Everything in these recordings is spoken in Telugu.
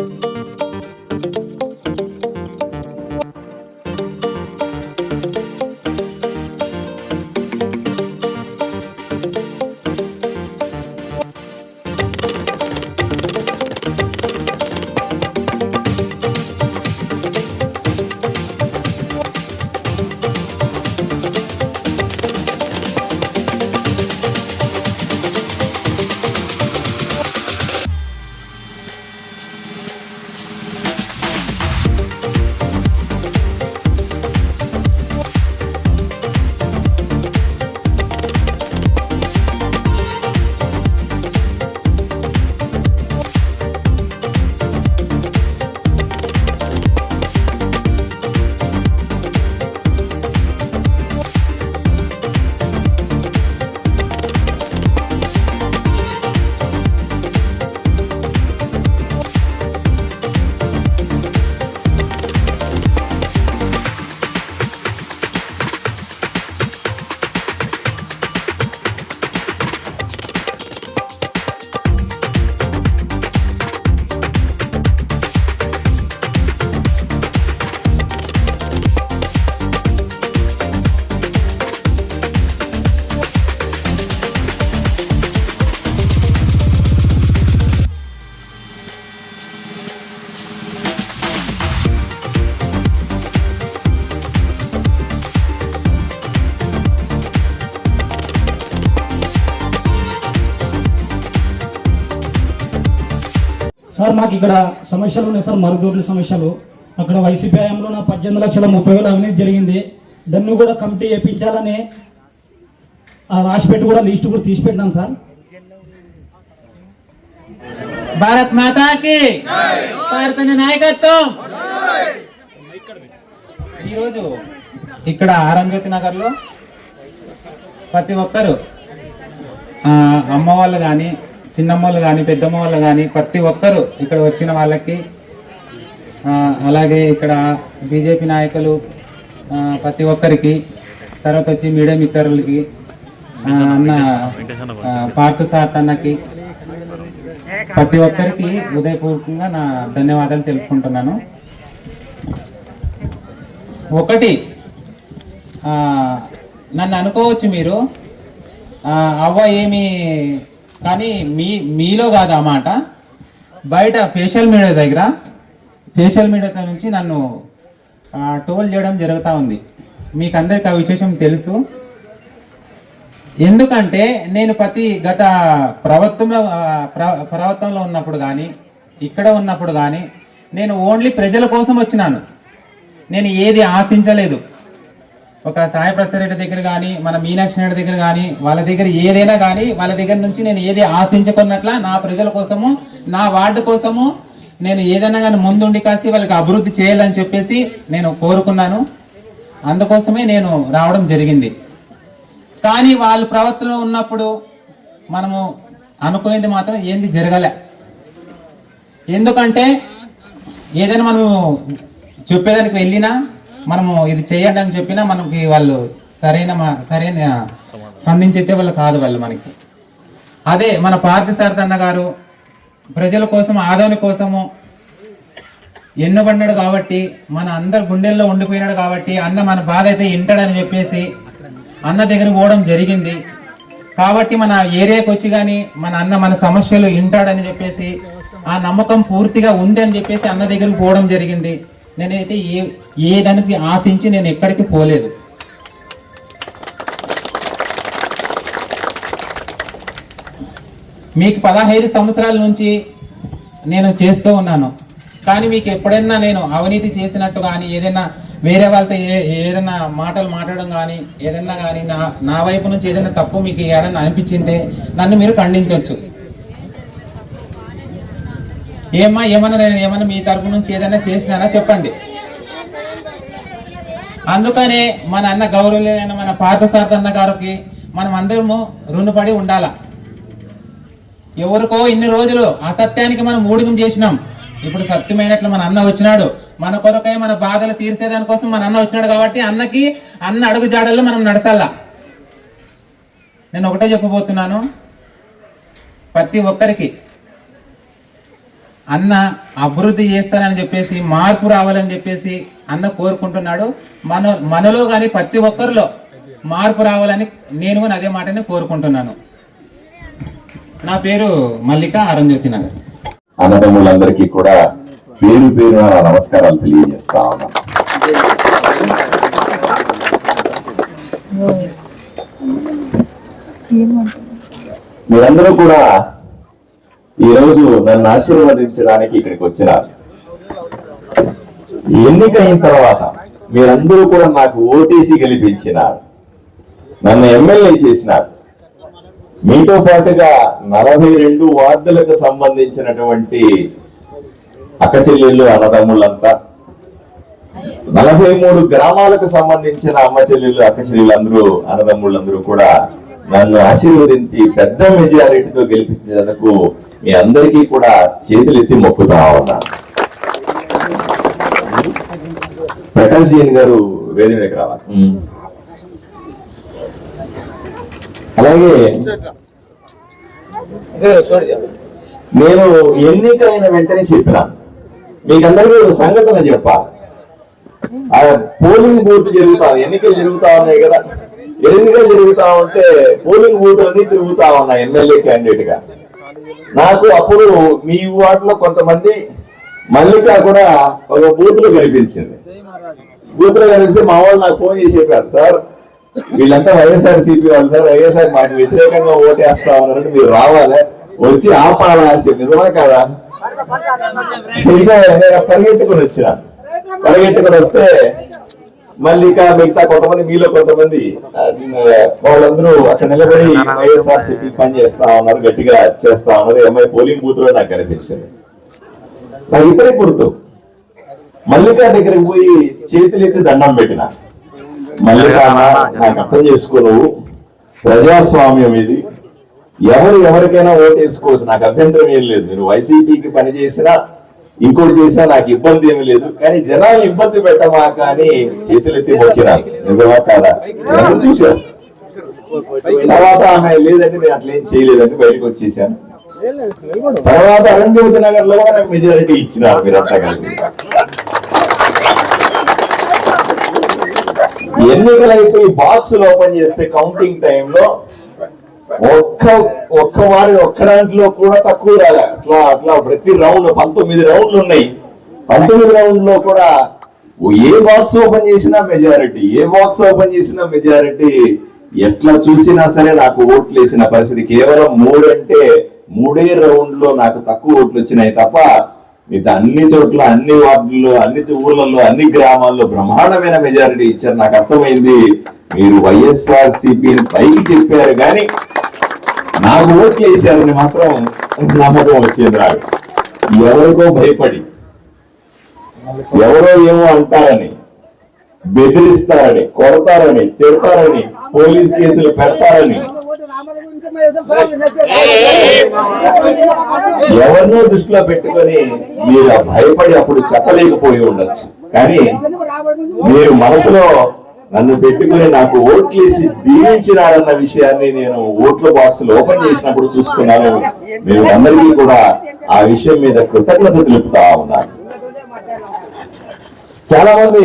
సార్ మాకు ఇక్కడ సమస్యలు ఉన్నాయి సార్ మరుగుదొడ్ల సమస్యలు. అక్కడ వైసీపీ హయాంలో నా పద్దెనిమిది లక్షల ముప్పై వేల అవినీతి జరిగింది. దాన్ని కూడా కమిటీ వేయించాలని ఆ రాసిపెట్టి కూడా లిస్ట్ కూడా తీసి పెట్టినాను సార్. భారత్ మాతాకి భారతీయ నాయకత్వం. ఈరోజు ఇక్కడ ఆరంజ్యోతి నగర్లో ప్రతి ఒక్కరు అమ్మ వాళ్ళు కానీ చిన్నమ్మలు కానీ పెద్దమ్మ వాళ్ళు కానీ ప్రతి ఒక్కరు ఇక్కడ వచ్చిన వాళ్ళకి అలాగే ఇక్కడ బీజేపీ నాయకులు ప్రతి ఒక్కరికి తర్వాత వచ్చి మీడియా మిత్రులకి అన్న ఆ, పార్థ అన్నకి ప్రతి ఒక్కరికి హృదయపూర్వకంగా నా ధన్యవాదాలు తెలుపుకుంటున్నాను. ఒకటి నన్ను అనుకోవచ్చు మీరు అవ్వ ఏమి కానీ మీ మీలో కాదు ఆ మాట. బయట ఫేషియల్ మీడియా దగ్గర ఫేషియల్ మీడియా నుంచి నన్ను టోల్ చేయడం జరుగుతూ ఉంది. మీకు అందరికి ఆ విశేషం తెలుసు. ఎందుకంటే నేను ప్రతి గత ప్రభుత్వంలో ప్రభుత్వంలో ఉన్నప్పుడు కానీ ఇక్కడ ఉన్నప్పుడు కానీ నేను ఓన్లీ ప్రజల కోసం వచ్చినాను. నేను ఏది ఆశించలేదు. ఒక సాయి ప్రసాద్ దగ్గర కానీ మన మీనాక్షి నాయుడు దగ్గర కానీ వాళ్ళ దగ్గర ఏదైనా కానీ వాళ్ళ దగ్గర నుంచి నేను ఏది ఆశించుకున్నట్ల నా ప్రజల కోసము నా వార్డు కోసము నేను ఏదైనా కానీ ముందుండి కాసి వాళ్ళకి అభివృద్ధి చేయాలని చెప్పేసి నేను కోరుకున్నాను. అందుకోసమే నేను రావడం జరిగింది. కానీ వాళ్ళు ప్రవర్తన ఉన్నప్పుడు మనము అనుకునేది మాత్రం ఏంది జరగలే. ఎందుకంటే ఏదైనా మనము చెప్పేదానికి వెళ్ళినా మనము ఇది చేయండి అని చెప్పినా మనకి వాళ్ళు సరైన సరైన స్పందించే వాళ్ళు కాదు వాళ్ళు మనకి. అదే మన పార్థి సారథన్న గారు ప్రజల కోసం ఆదోని కోసము ఎన్నుబడినాడు కాబట్టి మన అందరు గుండెల్లో ఉండిపోయినాడు కాబట్టి అన్న మన బాధ అయితే వింటాడని చెప్పేసి అన్న దగ్గర పోవడం జరిగింది. కాబట్టి మన ఏరియాకి వచ్చి కానీ మన అన్న మన సమస్యలు వింటాడని చెప్పేసి ఆ నమ్మకం పూర్తిగా ఉంది అని చెప్పేసి అన్న దగ్గరికి పోవడం జరిగింది. నేనైతే ఏ ఏ దానికి ఆశించి నేను ఎక్కడికి పోలేదు. మీకు పదహైదు సంవత్సరాల నుంచి నేను చేస్తూ ఉన్నాను. కానీ మీకు ఎప్పుడైనా నేను అవినీతి చేసినట్టు కానీ ఏదైనా వేరే వాళ్ళతో ఏ ఏదైనా మాటలు మాట్లాడడం కానీ ఏదైనా కానీ నా నా వైపు నుంచి ఏదైనా తప్పు మీకు ఏదైనా అనిపించింటే నన్ను మీరు ఖండించవచ్చు ఏమ్మా ఏమన్నా నేను ఏమన్నా మీ తరపు నుంచి ఏదైనా చేసినానా చెప్పండి. అందుకనే మన అన్న గౌరవులైన మన పార్థసారథ అన్న గారికి మనం అందరము రుణపడి ఉండాల? ఎవరికో ఇన్ని రోజులు అసత్యానికి మనం ఊడిగం చేసినాం. ఇప్పుడు సత్యమైనట్లు మన అన్న వచ్చినాడు. మన కొరకై మన బాధలు తీర్చేదానికోసం మన అన్న వచ్చినాడు కాబట్టి అన్నకి అన్న అడుగు జాడల్లో మనం నడచాలా? నేను ఒకటే చెప్పబోతున్నాను. ప్రతి ఒక్కరికి అన్న అభివృద్ధి చేస్తానని చెప్పేసి మార్పు రావాలని చెప్పేసి అన్న కోరుకుంటున్నాడు. మన మనలో కానీ ప్రతి ఒక్కరిలో మార్పు రావాలని నేను కూడా అదే మాటని కోరుకుంటున్నాను. నా పేరు మల్లిక అరుంజ్యోతి నగర్. అన్నదమ్ములందరికీ కూడా పేరు పేరు నమస్కారాలు తెలియజేస్తా ఉన్నాను. మీరందరూ కూడా ఈరోజు నన్ను ఆశీర్వదించడానికి ఇక్కడికి వచ్చినారు. ఎన్నికైన తర్వాత మీరందరూ కూడా నాకు ఓటీసీ గెలిపించినారు. నన్ను ఎమ్మెల్యే చేసినారు. మీతో పాటుగా నలభై రెండు వార్డులకు సంబంధించినటువంటి అక్కచెల్లెళ్ళు అన్నదమ్ములంతా నలభై మూడు గ్రామాలకు సంబంధించిన అమ్మ చెల్లెళ్ళు అక్క చెల్లెళ్ళు అందరూ అన్నదమ్ముళ్ళందరూ కూడా నన్ను ఆశీర్వదించి పెద్ద మెజారిటీతో గెలిపించేందుకు మీ అందరికీ కూడా చేతులెత్తి మొక్కుతా ఉన్నాను ప్రకాష్ జీన్ గారు వేదిక దగ్గర రావాలి. అలాగే నేను ఎన్నికైన వెంటనే చెప్పినాను మీకందరికీ ఒక సంఘటన చెప్పాలి ఆ పోలింగ్ బూత్ జరుగుతుంది ఎన్నికలు జరుగుతా ఉన్నాయి కదా. ఎన్నికలు జరుగుతా ఉంటే పోలింగ్ బూత్ అన్ని తిరుగుతా ఉన్నాయి ఎమ్మెల్యే క్యాండిడేట్గా నాకు అప్పుడు మీ వార్డులో కొంతమంది మల్లిక కూడా ఒక బూత్లో కనిపించింది. బూత్లో కనిపిస్తే మా వాళ్ళు నాకు ఫోన్ చేసి చెప్పారు సార్ వీళ్ళంతా వైఎస్ఆర్ సిపి వాళ్ళు సార్ వైఎస్ఆర్ మాకు వ్యతిరేకంగా ఓటేస్తా ఉన్నారంటే మీరు రావాలి. వచ్చి ఆపాలా అని చెప్పి నిజమా కాదా? చెప్తే పరిగెట్టుకుని వచ్చిన. పరిగెట్టుకుని వస్తే మళ్ళీ ఇక మిగతా కొంతమంది మీలో కొంతమంది వాళ్ళందరూ అక్కడ నిలబడి వైఎస్ఆర్ సిపి పని చేస్తా ఉన్నారు గట్టిగా చేస్తా ఉన్నారు. ఎంఐ పోలింగ్ బూత్లో నాకు కనిపించింది నాకు ఇప్పుడే గుర్తు. మల్లికా దగ్గరికి పోయి చేతులెత్తి దండం పెట్టిన. మల్లికా నాకు అర్థం చేసుకో నువ్వు. ప్రజాస్వామ్యం ఇది. ఎవరు ఎవరికైనా ఓటు వేసుకోవచ్చు. నాకు అభ్యంతరం ఏం లేదు. మీరు వైసీపీకి పని చేసినా ఇంకోటి చేసినా నాకు ఇబ్బంది ఏమి లేదు. కానీ జనాలు ఇబ్బంది పెట్టమా కానీ చేతులెత్తి మొక్కినా. నిజమా కాదా? అందరూ చూశారు తర్వాత ఆమె లేదంటే నేను అట్లా ఏం చేయలేదని బయటకు వచ్చేసాను. తర్వాత అరంగేతి నగర్లో నాకు మెజారిటీ ఇచ్చినారు మీరంతా కలిపి. ఎన్నికలు అయిపోయి బాక్స్ ఓపెన్ చేస్తే కౌంటింగ్ టైంలో ఒక్క ఒక్క వారి ఒక్క దాంట్లో కూడా తక్కువ రాలే. అట్లా అట్లా ప్రతి రౌండ్ పంతొమ్మిది రౌండ్లు ఉన్నాయి. పంతొమ్మిది రౌండ్లో కూడా ఏ బాక్స్ ఓపెన్ చేసినా మెజారిటీ ఏ బాక్స్ ఓపెన్ చేసినా మెజారిటీ ఎట్లా చూసినా సరే నాకు ఓట్లు వేసిన పరిస్థితి కేవలం మూడంటే మూడే రౌండ్లో నాకు తక్కువ ఓట్లు వచ్చినాయి తప్ప మిగతా అన్ని చోట్ల అన్ని వార్డుల్లో అన్ని ఊర్లలో అన్ని గ్రామాల్లో బ్రహ్మాండమైన మెజారిటీ ఇచ్చారు. నాకు అర్థమైంది. మీరు వైఎస్ఆర్ సిపిని పైకి చెప్పారు కానీ నాకు ఓట్లు వేసారని మాత్రం నమ్మకం వచ్చింది రాదు ఎవరికో భయపడి ఎవరో ఏమో అంటారని బెదిరిస్తారని కొడతారని తిడతారని పోలీస్ కేసులు పెడతారని. ఎవరినో దృష్టిలో పెట్టుకొని మీరు భయపడి అప్పుడు చెప్పలేకపోయి ఉండొచ్చు. కానీ మీరు మనసులో నన్ను పెట్టుకుని నాకు ఓట్లేసి దీవించినారన్న విషయాన్ని నేను ఓట్ల బాక్స్ ఓపెన్ చేసినప్పుడు చూసుకున్నాను. మీరు అందరికీ కూడా ఆ విషయం మీద కృతజ్ఞత తెలుపుతా ఉన్నారు చాలా మంది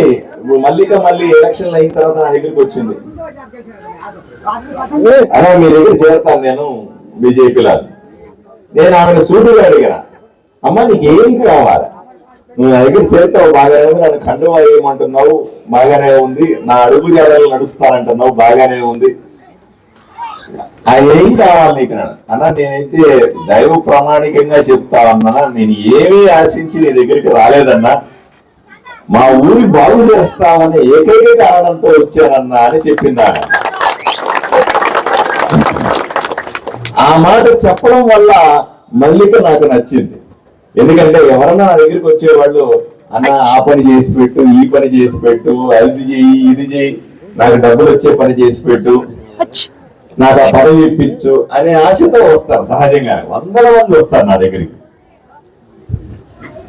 మల్లిక మళ్ళీ ఎలక్షన్ అయిన తర్వాత నా దగ్గరికి వచ్చింది. అలా మీ దగ్గర చేరతాను నేను బీజేపీలో నేను ఆమెను సూటిగా అడిగిన అమ్మ నీకు ఏం కావాలి? నువ్వు నా దగ్గర చేరుతావు బాగానే ఉంది నన్ను కండువా ఏమంటున్నావు బాగానే ఉంది నా అడుగు జాడలు నడుస్తానంటున్నావు బాగానే ఉంది. ఆ ఏం కావాలి నీకు అన్న నేనైతే దైవ ప్రామాణికంగా చెప్తా ఉన్నా నేను ఏమీ ఆశించి నీ దగ్గరికి రాలేదన్నా. మా ఊరి బాగు చేస్తామని ఏకైక కారణంతో వచ్చానన్నా అని చెప్పింది ఆమె ఆ మాట చెప్పడం వల్ల మల్లిక నాకు నచ్చింది. ఎందుకంటే ఎవరన్నా నా దగ్గరికి వచ్చేవాళ్ళు అన్న ఆ పని చేసి పెట్టు ఈ పని చేసి పెట్టు అది చెయ్యి ఇది చెయ్యి నాకు డబ్బులు వచ్చే పని చేసి పెట్టు నాకు ఆ పని ఇప్పించు అనే ఆశతో వస్తారు సహజంగా వందల మంది వస్తారు నా దగ్గరికి.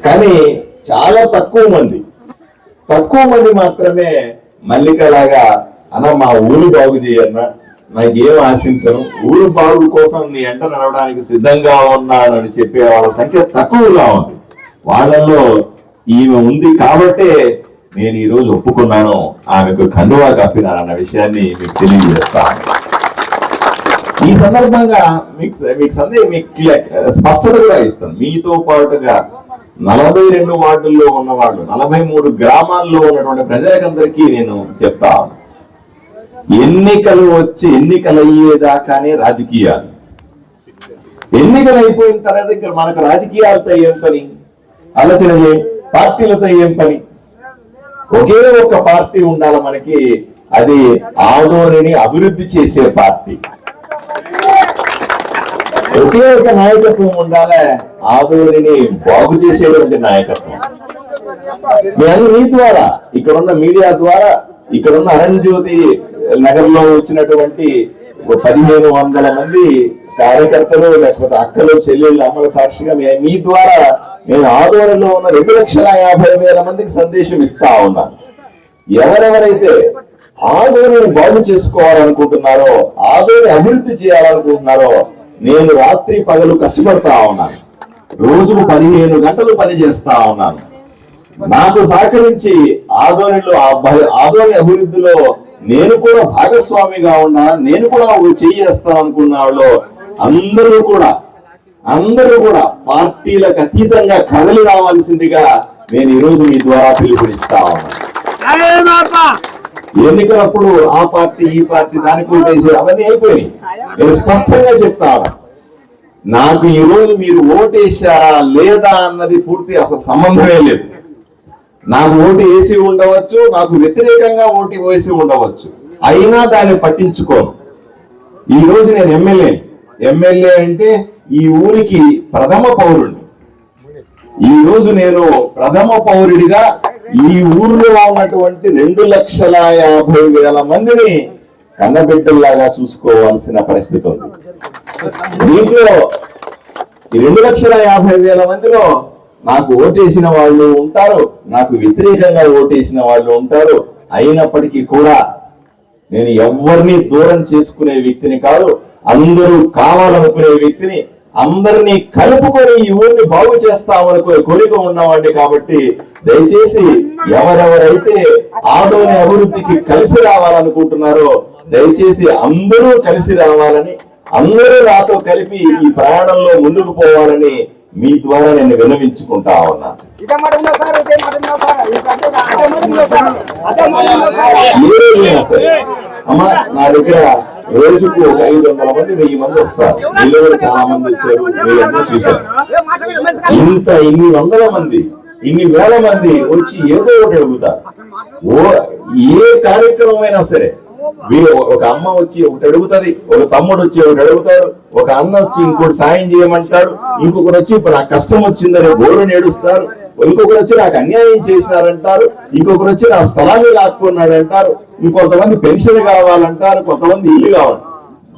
కానీ చాలా తక్కువ మంది. తక్కువ మంది మాత్రమే మల్లికలాగా అన్న మా ఊరు బాగు చేయన్న నాకేం ఆశించను? ఊరు బాగు కోసం నీ ఎంట నడవడానికి సిద్ధంగా ఉన్నానని చెప్పే వాళ్ళ సంఖ్య తక్కువగా ఉంది. వాళ్ళల్లో ఈమె ఉంది కాబట్టే నేను ఈరోజు ఒప్పుకున్నాను. ఆమెకు కండువా కప్పినానన్న విషయాన్ని మీకు తెలియజేస్తాను. ఈ సందర్భంగా మీకు మీకు సందేహం మీకు స్పష్టత కూడా ఇస్తాను. మీతో పాటుగా నలభై రెండు వార్డుల్లో ఉన్న వాళ్ళు నలభై మూడు గ్రామాల్లో ఉన్నటువంటి ప్రజలకందరికీ నేను చెప్తాను. ఎన్నికలు వచ్చి ఎన్నికలు అయ్యేదాకానే రాజకీయాలు. ఎన్నికలు అయిపోయిన తర్వాత ఇక్కడ మనకు రాజకీయాలతో ఏం పని? ఆలోచన పార్టీలతో ఏం పని? ఒకే ఒక పార్టీ ఉండాలి మనకి. అది ఆదోనిని అభివృద్ధి చేసే పార్టీ. ఒకే ఒక నాయకత్వం ఉండాలి ఆదోనిని బాగు చేసేటువంటి నాయకత్వం. మీ అందరూ మీ ద్వారా ఇక్కడ ఉన్న మీడియా ద్వారా ఇక్కడ ఉన్న అరణ్ జ్యోతి నగరంలో వచ్చినటువంటి పదిహేను వందల మంది కార్యకర్తలు లేకపోతే అక్కలు చెల్లెళ్ళు అమ్మల సాక్షిగా మీ- మీ ద్వారా నేను ఆదోళనలో ఉన్న రెండు లక్షల యాభై వేల మందికి సందేశం ఇస్తా ఉన్నాను ఎవరెవరైతే ఆదోని బాగు చేసుకోవాలనుకుంటున్నారో ఆదోని అభివృద్ధి చేయాలనుకుంటున్నారో నేను రాత్రి పగలు కష్టపడతా ఉన్నాను. రోజుకు పదిహేను గంటలు పని చేస్తా ఉన్నాను. నాకు సహకరించి ఆదోనిలో ఆ ఆదోని అభివృద్ధిలో నేను కూడా భాగస్వామిగా ఉన్నా నేను కూడా ఒక చేస్తాను అనుకున్న వాళ్ళు అందరూ కూడా అందరూ కూడా పార్టీలకు అతీతంగా కదలి రావాల్సిందిగా నేను ఈరోజు మీ ద్వారా పిలుపునిస్తా ఉన్నాను ఎన్నికలప్పుడు ఆ పార్టీ ఈ పార్టీ దానికి ఓటేసి అవన్నీ అయిపోయినాయి. నేను స్పష్టంగా చెప్తాను నాకు ఈరోజు మీరు ఓటేశారా లేదా అన్నది పూర్తి అసలు సంబంధమే లేదు. నాకు ఓటు వేసి ఉండవచ్చు నాకు వ్యతిరేకంగా ఓటు వేసి ఉండవచ్చు. అయినా దాన్ని పట్టించుకోను. ఈ రోజు నేను ఎమ్మెల్యే. ఎమ్మెల్యే అంటే ఈ ఊరికి ప్రథమ పౌరుడిని ఈ రోజు నేను ప్రథమ పౌరుడిగా ఈ ఊర్లో ఉన్నటువంటి రెండు లక్షల యాభై వేల మందిని కన్నబిడ్డల్లాగా చూసుకోవాల్సిన పరిస్థితి ఉంది. దీంట్లో ఈ రెండు లక్షల యాభై వేల మందిలో నాకు ఓటేసిన వాళ్ళు ఉంటారు నాకు వ్యతిరేకంగా ఓటేసిన వాళ్ళు ఉంటారు. అయినప్పటికీ కూడా నేను ఎవరిని దూరం చేసుకునే వ్యక్తిని కాదు అందరూ కావాలనుకునే వ్యక్తిని అందరినీ కలుపుకొని ఈ ఊరిని బాగు చేస్తామనుకునే కోరిక ఉన్నామండి కాబట్టి దయచేసి ఎవరెవరైతే ఆదోని అభివృద్ధికి కలిసి రావాలనుకుంటున్నారో దయచేసి అందరూ కలిసి రావాలని అందరూ నాతో కలిపి ఈ ప్రయాణంలో ముందుకు పోవాలని మీ ద్వారా నేను విన్నవించుకుంటా ఉన్నా. అమ్మా నా దగ్గర రోజుకు ఒక ఐదు వందల మంది వెయ్యి మంది వస్తారు. వీళ్ళు కూడా చాలా మంది వచ్చారు మీరందరూ చూశారు. ఇంత ఇన్ని వందల మంది ఇన్ని వేల మంది వచ్చి ఏదో ఒకటి అడుగుతారు. ఓ ఏ కార్యక్రమం అయినా సరే ఒక అమ్మ వచ్చి ఒకటి అడుగుతది ఒక తమ్ముడు వచ్చి ఒకటి అడుగుతాడు ఒక అన్న వచ్చి ఇంకోటి సాయం చేయమంటాడు ఇంకొకరు వచ్చి ఇప్పుడు నాకు కష్టం వచ్చిందని గోరుని ఏడుస్తారు ఇంకొకరు వచ్చి నాకు అన్యాయం చేసినారంటారు ఇంకొకరు వచ్చి నా స్థలాన్ని లాక్కున్నాడు అంటారు ఇంకొంతమంది పెన్షన్ కావాలంటారు కొంతమంది ఇల్లు కావాలి.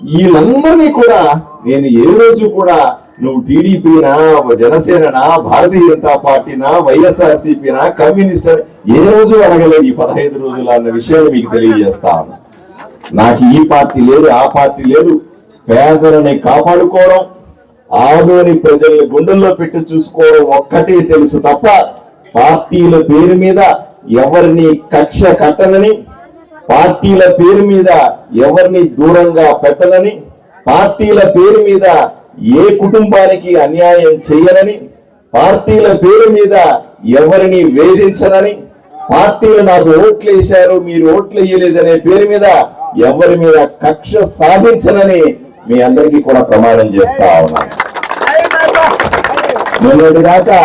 వీళ్ళందరినీ కూడా నేను ఏ రోజు కూడా నువ్వు టీడీపీనా జనసేననా భారతీయ జనతా పార్టీనా వైఎస్ఆర్సీపీనా కమ్యూనిస్ట్ ఏ రోజు అడగలేదు ఈ పదహైదు రోజులు అన్న విషయాన్ని మీకు తెలియజేస్తా ఉన్నా. నాకు ఈ పార్టీ లేదు ఆ పార్టీ లేదు. పేదలని కాపాడుకోవడం ఆదోని ప్రజల్ని గుండెల్లో పెట్టి చూసుకోవడం ఒక్కటే తెలుసు తప్ప పార్టీల పేరు మీద ఎవరిని కక్ష కట్టనని పార్టీల పేరు మీద ఎవరిని దూరంగా పెట్టనని పార్టీల పేరు మీద ఏ కుటుంబానికి అన్యాయం చేయనని పార్టీల పేరు మీద ఎవరిని వేధించనని పార్టీలు నాకు ఓట్లు వేశారు మీరు ఓట్లు వేయలేదనే పేరు మీద ఎవరి మీద కక్ష సాధించనని మీ అందరికీ కూడా ప్రమాణం చేస్తా ఉన్నాను నిన్నటి దాకా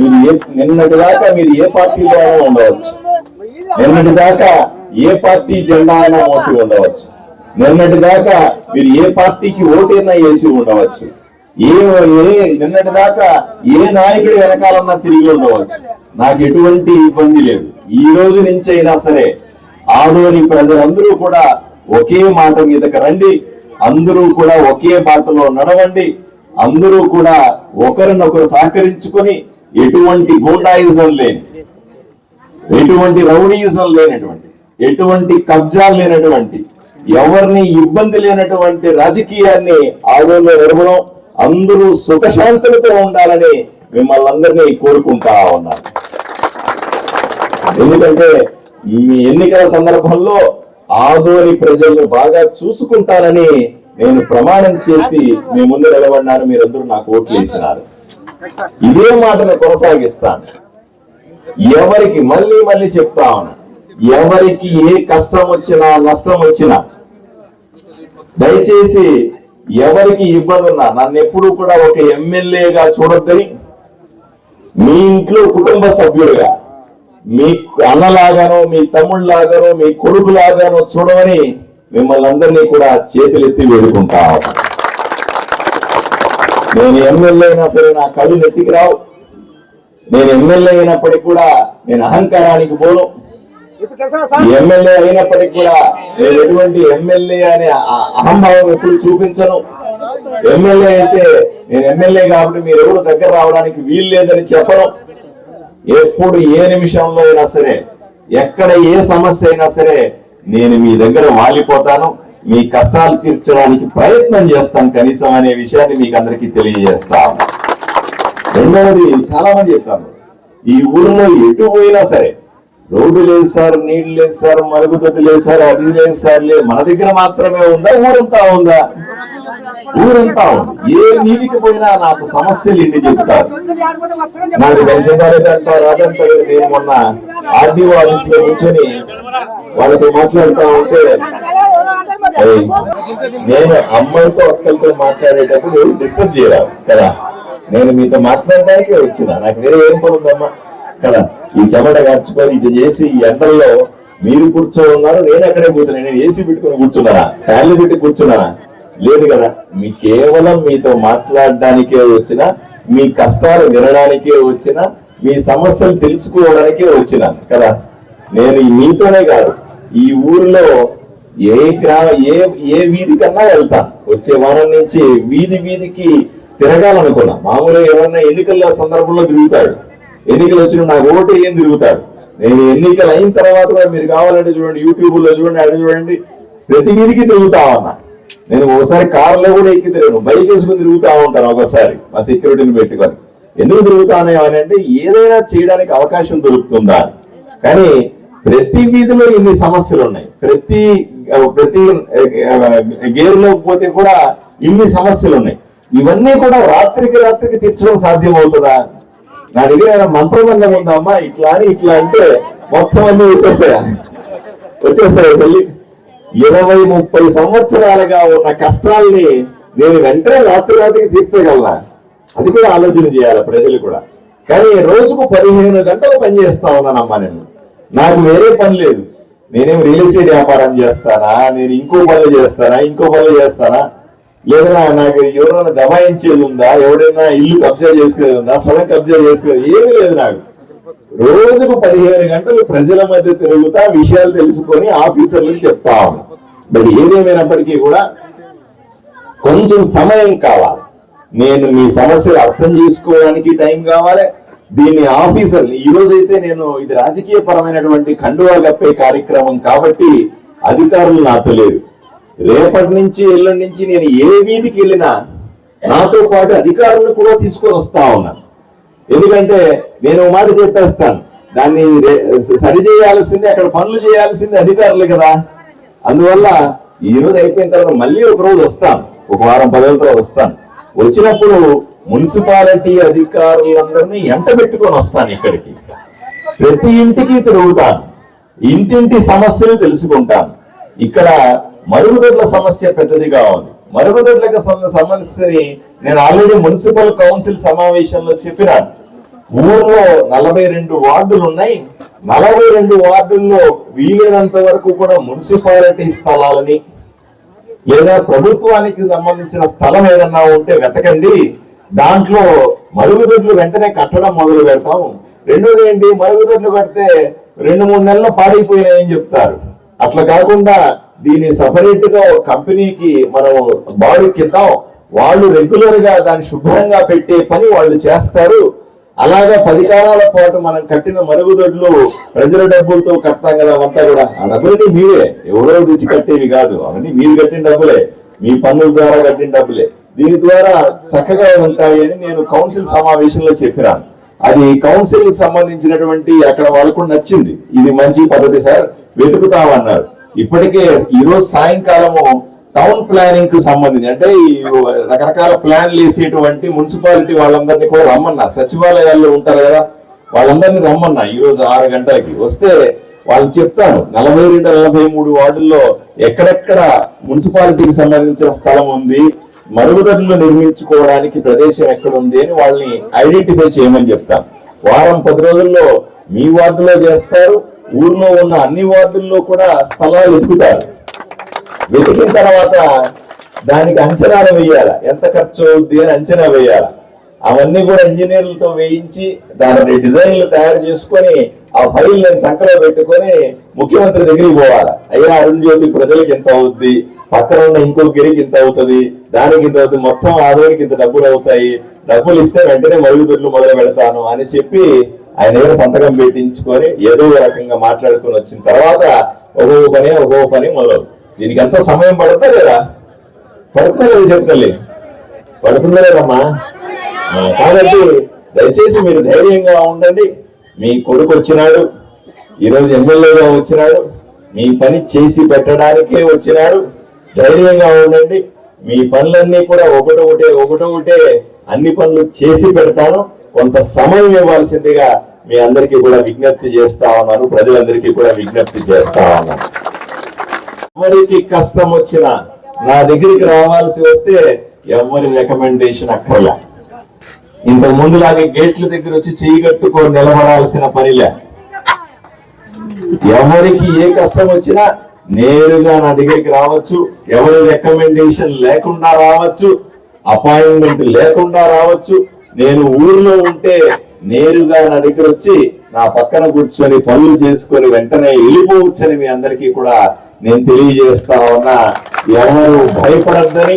మీరు ఏ నిన్నటి దాకా మీరు ఏ పార్టీలో అయినా ఉండవచ్చు. నిన్నటి దాకా ఏ పార్టీ జెండా అయినా మోసి ఉండవచ్చు. నిన్నటి దాకా మీరు ఏ పార్టీకి ఓటైనా వేసి ఉండవచ్చు. ఏ ఏ నిన్నటి దాకా ఏ నాయకుడి వెనకాలన్నా తిరిగి ఉండవచ్చు. నాకు ఎటువంటి ఇబ్బంది లేదు. ఈ రోజు నుంచి అయినా సరే ఆదోని ప్రజలందరూ కూడా ఒకే మాట మీదకి రండి. అందరూ కూడా ఒకే బాటలో నడవండి. అందరూ కూడా ఒకరినొకరు సహకరించుకొని ఎటువంటి గూండాయిజం లేని ఎటువంటి రౌడీయిజం లేనటువంటి ఎటువంటి కబ్జాలు లేనటువంటి ఎవరిని ఇబ్బంది లేనటువంటి రాజకీయాన్ని ఆదోళన నడపడం అందరూ సుఖశాంతులతో ఉండాలని మిమ్మల్ని అందరినీ కోరుకుంటా ఉన్నారు ఎందుకంటే మీ ఎన్నికల సందర్భంలో ఆదోని ప్రజలను బాగా చూసుకుంటానని నేను ప్రమాణం చేసి మీ ముందు నిలబడినాను మీరందరూ నాకు ఓట్లు వేసినారు. ఇదే మాటను కొనసాగిస్తాను. ఎవరికి మళ్ళీ మళ్ళీ చెప్తా ఉన్నా ఎవరికి ఏ కష్టం వచ్చినా నష్టం వచ్చినా దయచేసి ఎవరికి ఇబ్బందున్నా నన్ను ఎప్పుడు కూడా ఒక ఎమ్మెల్యేగా చూడొద్దని మీ ఇంట్లో కుటుంబ సభ్యుడిగా మీ అన్నలాగానో మీ తమ్ముళ్ళలాగానో మీ కొడుకులాగానో చూడమని మిమ్మల్ని అందరినీ కూడా చేతులెత్తి వేడుకుంటా. నేను ఎమ్మెల్యే అయినా సరే నా కళ్ళు నెత్తికి రావు. నేను ఎమ్మెల్యే అయినప్పటికీ కూడా నేను అహంకారానికి పోను. ఎమ్మెల్యే అయినప్పటికీ కూడా నేను ఎటువంటి ఎమ్మెల్యే అనే అహంభావం ఎప్పుడు చూపించను. ఎమ్మెల్యే అయితే నేను ఎమ్మెల్యే కాబట్టి మీరు ఎవరు దగ్గర రావడానికి వీలు లేదని చెప్పను. ఎప్పుడు ఏ నిమిషంలో అయినా సరే ఎక్కడ ఏ సమస్య అయినా సరే నేను మీ దగ్గర వాలిపోతాను మీ కష్టాలు తీర్చడానికి ప్రయత్నం చేస్తాను కనీసం అనే విషయాన్ని మీకు అందరికీ తెలియజేస్తాను. రెండవది చాలా మంది చెప్తాను ఈ ఊరిలో ఎటు పోయినా సరే రోడ్డు లేదు సార్ నీళ్ళు లేదు సార్ మరుగుదొడ్డు లేదు సార్ అది లేదు సార్ లేదు మన దగ్గర మాత్రమే ఉందా ఊరంతా ఉందా? ఊరంతా ఏ నీదికి పోయినా నాకు సమస్యలు ఇంటి చెప్తారు నాకు పెన్షన్ కాలేజ్ అంటారు అదంతా నేను మొన్న ఆర్డీఓ ఆఫీస్లో కూర్చొని వాళ్ళతో మాట్లాడుతా ఉంటే నేను అమ్మాయితో అక్కలతో మాట్లాడేటప్పుడు డిస్టర్బ్ చేయరాదు కదా? నేను మీతో మాట్లాడడానికే వచ్చిన. నాకు వేరే ఏం పనుందమ్మా కదా? ఈ చెమట ఖర్చుకొని ఇటు చేసి ఈ ఎండల్లో మీరు కూర్చో ఉన్నారు నేను అక్కడే కూర్చున్నా. నేను ఏసీ పెట్టుకుని కూర్చున్నానా? ఫ్యాన్లు పెట్టి కూర్చున్నానా? లేదు కదా? మీ కేవలం మీతో మాట్లాడడానికే వచ్చిన మీ కష్టాలు వినడానికే వచ్చిన మీ సమస్యలు తెలుసుకోవడానికే వచ్చిన కదా? నేను మీతోనే కాదు ఈ ఊరిలో ఏ గ్రామ ఏ ఏ వీధి కన్నా వెళ్తా. వచ్చే వారం నుంచి వీధి వీధికి తిరగాలనుకున్నా. మామూలుగా ఎవరన్నా ఎన్నికల సందర్భంలో తిరుగుతాడు. ఎన్నికలు వచ్చిన నాకు ఓటు ఏం తిరుగుతాడు. నేను ఎన్నికలు అయిన తర్వాత కూడా మీరు కావాలంటే చూడండి యూట్యూబ్లో చూడండి అక్కడ చూడండి ప్రతి వీధికి తిరుగుతా ఉన్నా. నేను ఒకసారి కారులో కూడా ఎక్కి తిరగను బైక్ వేసుకుని తిరుగుతా ఉంటాను ఒకసారి. మా సెక్యూరిటీని పెట్టుకొని. ఎందుకు తిరుగుతాను అని అంటే ఏదైనా చేయడానికి అవకాశం దొరుకుతుందా? కానీ ప్రతి వీధిలో ఇన్ని సమస్యలు ఉన్నాయి. ప్రతి ప్రతి గేర్లో పోతే కూడా ఇన్ని సమస్యలు ఉన్నాయి. ఇవన్నీ కూడా రాత్రికి రాత్రికి తీర్చడం సాధ్యం అవుతుందా నా దగ్గర ఏమైనా మంత్రబంధం ఉందమ్మా ఇట్లా అని ఇట్లా అంటే మొత్తం అన్ని వచ్చేస్తాయా? వచ్చేస్తాయి తల్లి ఇరవై ముప్పై సంవత్సరాలుగా ఉన్న కష్టాల్ని నేను వెంటనే రాత్రి రాత్రికి తీర్చగలనా? అది కూడా ఆలోచన చేయాలి ప్రజలు కూడా. కానీ రోజుకు పదిహేను గంటలు పని చేస్తా ఉన్నానమ్మా నేను. నాకు వేరే పని లేదు. నేనేం రియల్ ఎస్టేట్ వ్యాపారం చేస్తానా? నేను ఇంకో పనులు చేస్తానా? ఇంకో పనులు చేస్తానా? లేదా నాకు ఎవరైనా దబాయించేది ఉందా? ఎవడైనా ఇల్లు కబ్జా చేసుకునేది ఉందా? స్థలం కబ్జా చేసుకునేది? ఏమీ లేదు నాకు. రోజుకు పదిహేను గంటలు ప్రజల మధ్య తిరుగుతా విషయాలు తెలుసుకొని ఆఫీసర్లకు చెప్తా మరి బట్ ఏదేమైనప్పటికీ కూడా కొంచెం సమయం కావాలి. నేను మీ సమస్యలు అర్థం చేసుకోవడానికి టైం కావాలి. దీన్ని ఆఫీసర్లు ఈ రోజైతే నేను ఇది రాజకీయ పరమైనటువంటి కండువా కప్పే కార్యక్రమం కాబట్టి అధికారులు నాతో లేదు రేపటి నుంచి ఎల్లుండి నుంచి నేను ఏ వీధికి వెళ్ళినా నాతో పాటు అధికారులను కూడా తీసుకొని వస్తా ఉన్నాను ఎందుకంటే నేను మాట చెప్పేస్తాను. దాన్ని రే- సరి చేయాల్సింది అక్కడ పనులు చేయాల్సింది అధికారులు కదా. అందువల్ల ఈ రోజు అయిపోయిన తర్వాత మళ్ళీ ఒక రోజు వస్తాను. ఒక వారం పదవుల తర్వాత వస్తాను. వచ్చినప్పుడు మున్సిపాలిటీ అధికారులందరినీ ఎంట పెట్టుకొని వస్తాను ఇక్కడికి. ప్రతి ఇంటికి తిరుగుతాను. ఇంటింటి సమస్యలు తెలుసుకుంటాను. ఇక్కడ మరుగుదొడ్ల సమస్య పెద్దదిగా ఉంది. మరుగుదొడ్లకు సంబంధించి నేను ఆల్రెడీ మున్సిపల్ కౌన్సిల్ సమావేశంలో చెప్పినాను. ఊర్లో నలభై రెండు వార్డులు ఉన్నాయి. నలభై రెండు వార్డుల్లో వీలైనంత వరకు కూడా మున్సిపాలిటీ స్థలాలని లేదా ప్రభుత్వానికి సంబంధించిన స్థలం ఏదన్నా ఉంటే వెతకండి. దాంట్లో మరుగుదొడ్లు వెంటనే కట్టడం మొదలు పెడతాం రెండోది ఏంటి? మరుగుదొడ్లు కడితే రెండు మూడు నెలలు పాడైపోయినాయని చెప్తారు. అట్లా కాకుండా దీన్ని సపరేట్గా ఒక కంపెనీకి మనం బాడుకిద్దాం వాళ్ళు రెగ్యులర్గా దాన్ని శుభ్రంగా పెట్టే పని వాళ్ళు చేస్తారు. అలాగా పది కాలాల పాటు మనం కట్టిన మరుగుదొడ్లు ప్రజల డబ్బులతో కడతాం కదా అంతా కూడా. ఆ డబ్బులని మీరే. ఎవరో తెచ్చి కట్టేవి కాదు. అవన్నీ మీరు కట్టిన డబ్బులే. మీ పన్నుల ద్వారా కట్టిన డబ్బులే. దీని ద్వారా చక్కగా ఉంటాయి అని నేను కౌన్సిల్ సమావేశంలో చెప్పినాను. అది కౌన్సిల్ సంబంధించినటువంటి అక్కడ వాళ్ళకు నచ్చింది. ఇది మంచి పద్ధతి సార్. వెతుకుతామన్నారు ఇప్పటికే ఈరోజు సాయంకాలము టౌన్ ప్లానింగ్కు సంబంధించి అంటే ఈ రకరకాల ప్లాన్లు వేసేటువంటి మున్సిపాలిటీ వాళ్ళందరినీ కూడా రమ్మన్నా. సచివాలయాల్లో ఉంటారు కదా వాళ్ళందరినీ రమ్మన్నా ఈరోజు ఆరు గంటలకి. వస్తే వాళ్ళు చెప్తాను నలభై రెండు నలభై మూడు వార్డుల్లో ఎక్కడెక్కడ మున్సిపాలిటీకి సంబంధించిన స్థలం ఉంది మరుగుదొడ్లు నిర్మించుకోవడానికి ప్రదేశం ఎక్కడ ఉంది అని వాళ్ళని ఐడెంటిఫై చేయమని చెప్తాను వారం పది రోజుల్లో మీ వార్డులో చేస్తారు ఊర్లో ఉన్న అన్ని వార్డుల్లో కూడా స్థలాలు ఎక్కుతారు. వెతికిన తర్వాత దానికి అంచనాలు వేయాల. ఎంత ఖర్చు అవుద్ది అని అంచనా వేయాల. అవన్నీ కూడా ఇంజనీర్లతో వేయించి దాని డిజైన్లు తయారు చేసుకొని ఆ ఫైల్ నేను సంకలో పెట్టుకొని ముఖ్యమంత్రి దగ్గరికి పోవాలి. అయ్యా అరుణ్ జ్యోతి ప్రజలకు ఎంత అవుద్ది? పక్కన ఉన్న ఇంకో గిరికి ఇంత అవుతుంది? దానికి ఇంత అవుతుంది? మొత్తం ఆదాయానికి ఇంత డబ్బులు అవుతాయి? డబ్బులు ఇస్తే వెంటనే మరుగుదొడ్లు మొదలు పెడతాను అని చెప్పి ఆయన దగ్గర సంతకం పెట్టించుకొని ఏదో రకంగా మాట్లాడుకొని వచ్చిన తర్వాత ఒక్కొక్క పని ఒక్కొక్క పని మొదలు దీనికి ఎంత సమయం పడుతుందా లేదా? పడుతుందా లేదు చెప్పగలి పడుతుందా లేదమ్మా? కాబట్టి దయచేసి మీరు ధైర్యంగా ఉండండి. మీ కొడుకు వచ్చినాడు ఈరోజు ఎమ్మెల్యేగా వచ్చినాడు మీ పని చేసి పెట్టడానికే వచ్చినాడు. ధైర్యంగా ఉండండి. మీ పనులన్నీ కూడా ఒకటొకటే ఒకటొకటే అన్ని పనులు చేసి పెడతాను. కొంత సమయం ఇవ్వాల్సిందిగా మీ అందరికీ కూడా విజ్ఞప్తి చేస్తా ఉన్నాను ప్రజలందరికీ కూడా విజ్ఞప్తి చేస్తా ఉన్నాను. ఎవరికి కష్టం వచ్చినా నా దగ్గరికి రావాల్సి వస్తే ఎవరి రికమెండేషన్ అక్కర్లే. ఇంతకు ముందులాగే గేట్ల దగ్గర వచ్చి చేయి కట్టుకొని నిలబడాల్సిన పనిలే ఎవరికి ఏ కష్టం వచ్చినా నేరుగా నా దగ్గరికి రావచ్చు ఎవరి రికమెండేషన్ లేకుండా రావచ్చు అపాయింట్మెంట్ లేకుండా రావచ్చు నేను ఊర్లో ఉంటే నేరుగా నా దగ్గర వచ్చి నా పక్కన కూర్చొని పనులు చేసుకొని వెంటనే వెళ్ళిపోవచ్చని మీ అందరికీ కూడా నేను తెలియజేస్తా ఉన్నా. ఎవరు భయపడద్దని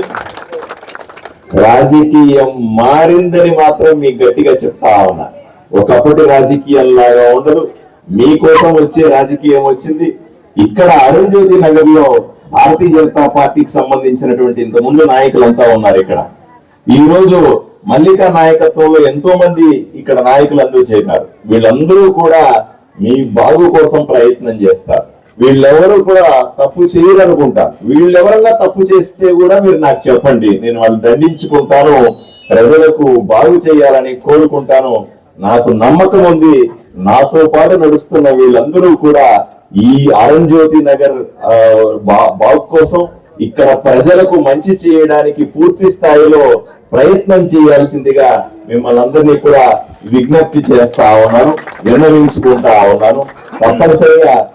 రాజకీయం మారిందని మాత్రం మీకు గట్టిగా చెప్తా ఉన్నా. ఒకప్పటి రాజకీయం లాగా ఉండదు మీకోసం వచ్చే రాజకీయం వచ్చింది. ఇక్కడ అరుణ్జ్యోతి నగర్లో నగర్లో భారతీయ జనతా పార్టీకి సంబంధించినటువంటి ఇంత ముందు నాయకులంతా ఉన్నారు ఇక్కడ. ఈ రోజు మల్లిక నాయకత్వంలో ఎంతో మంది ఇక్కడ నాయకులందరూ చేరినారు. వీళ్ళందరూ కూడా మీ బాగు కోసం ప్రయత్నం చేస్తారు. వీళ్ళెవరూ కూడా తప్పు చేయరనుకుంటా. వీళ్ళెవరన్నా తప్పు చేస్తే కూడా మీరు నాకు చెప్పండి. నేను వాళ్ళు దండించుకుంటాను. ప్రజలకు బాగు చేయాలని కోరుకుంటాను. నాకు నమ్మకం ఉంది. నాతో పాటు నడుస్తున్న వీళ్ళందరూ కూడా ఈ అరుణ్జ్యోతి నగర్ బా- బాగు కోసం ఇక్కడ ప్రజలకు మంచి చేయడానికి పూర్తి స్థాయిలో ప్రయత్నం చేయాల్సిందిగా మిమ్మల్ని అందరినీ కూడా విజ్ఞప్తి చేస్తా ఉన్నాను విన్నవించుకుంటా ఉన్నాను. తప్పనిసరిగా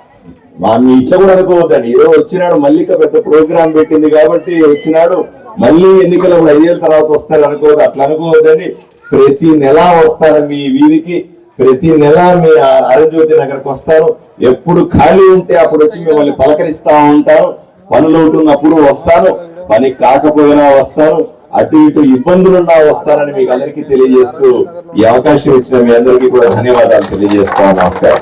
మా మీ ఇట్లా కూడా అనుకోవద్దండి. ఈరోజు వచ్చినాడు మళ్ళీ పెద్ద ప్రోగ్రామ్ పెట్టింది కాబట్టి వచ్చినాడు మళ్ళీ ఎన్నికలు ఐదేళ్ళ తర్వాత వస్తారు అనుకోవద్దు. అట్లా అనుకోవద్దండి. ప్రతి నెల వస్తాను మీ వీధికి. ప్రతి నెల మీ ఆ- నగర్కి వస్తారు ఎప్పుడు ఖాళీ ఉంటే అప్పుడు వచ్చి మిమ్మల్ని పలకరిస్తా ఉంటాను. పనులు అవుతున్నప్పుడు వస్తాను. పని కాకపోయినా వస్తాను. అటు ఇటు ఇబ్బందులున్నా వస్తానని మీకు అందరికీ తెలియజేస్తూ ఈ అవకాశం ఇచ్చిన మీ అందరికీ కూడా ధన్యవాదాలు తెలియజేస్తాను నమస్కారం.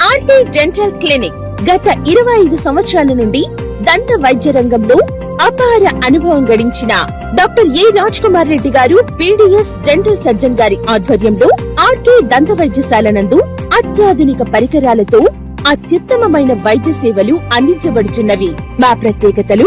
ఆర్టీ డెంటల్ క్లినిక్ గత ఇరవై ఐదు సంవత్సరాల నుండి దంత వైద్య రంగంలో అపార అనుభవం గడించిన doctor A Raj Kumar Reddy garu PDS dental surgeon గారి ఆధ్వర్యంలో ఆర్కే దంత వైద్యశాల నందు అత్యాధునిక పరికరాలతో అత్యుత్తమమైన వైద్య సేవలు అందించబడుచున్నవి. మా ప్రత్యేకతలు